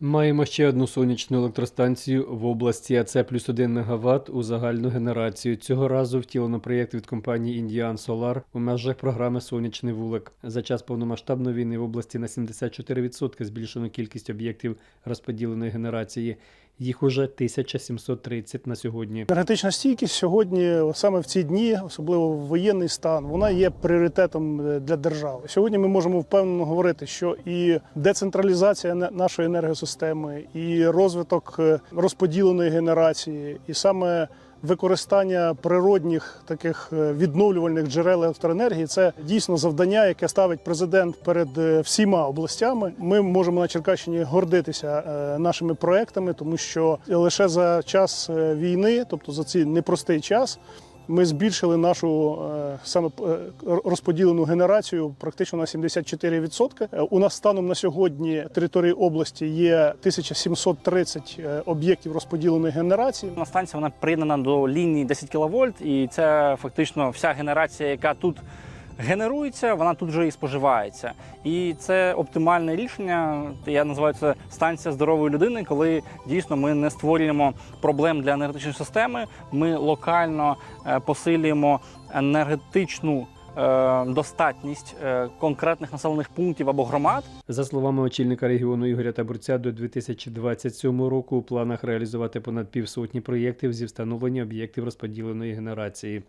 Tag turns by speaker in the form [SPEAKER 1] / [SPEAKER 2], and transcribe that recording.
[SPEAKER 1] Маємо ще одну сонячну електростанцію в області, а це плюс 1 МВт у загальну генерацію. Цього разу втілено проєкт від компанії Indian Solar у межах програми Сонячний вулик. За час повномасштабної війни в області на 74% збільшено кількість об'єктів розподіленої генерації. Їх уже 1730 на сьогодні.
[SPEAKER 2] Енергетична стійкість сьогодні, саме в ці дні, особливо в воєнний стан, вона є пріоритетом е, для держави. Сьогодні ми можемо впевнено говорити, що і децентралізація нашої енергосистеми, і розвиток е, розподіленої генерації, і саме використання природних таких е, відновлювальних джерел електроенергії це дійсно завдання, яке ставить президент перед е, всіма областями. Ми можемо на Черкащині гордитися е, нашими проектами, тому що лише за час війни, тобто за цей непростий час. Ми збільшили нашу е, саме е, розподілену генерацію практично на 74%. Е, У нас станом на сьогодні території області є 1730 е, об'єктів розподіленої генерації.
[SPEAKER 3] На станція вона приєднана до лінії 10 кВт, і це фактично вся генерація, яка тут генерується, вона тут же і споживається. І це оптимальне рішення. Я називаю це станція здорової людини, коли дійсно ми не створюємо проблем для енергетичної системи. Ми локально е, посилюємо енергетичну е, достатність е, конкретних населених пунктів або громад.
[SPEAKER 1] За словами очільника регіону Ігоря Табурця, до 2027 року у планах реалізувати понад півсотні проєктів зі встановлення об'єктів розподіленої генерації.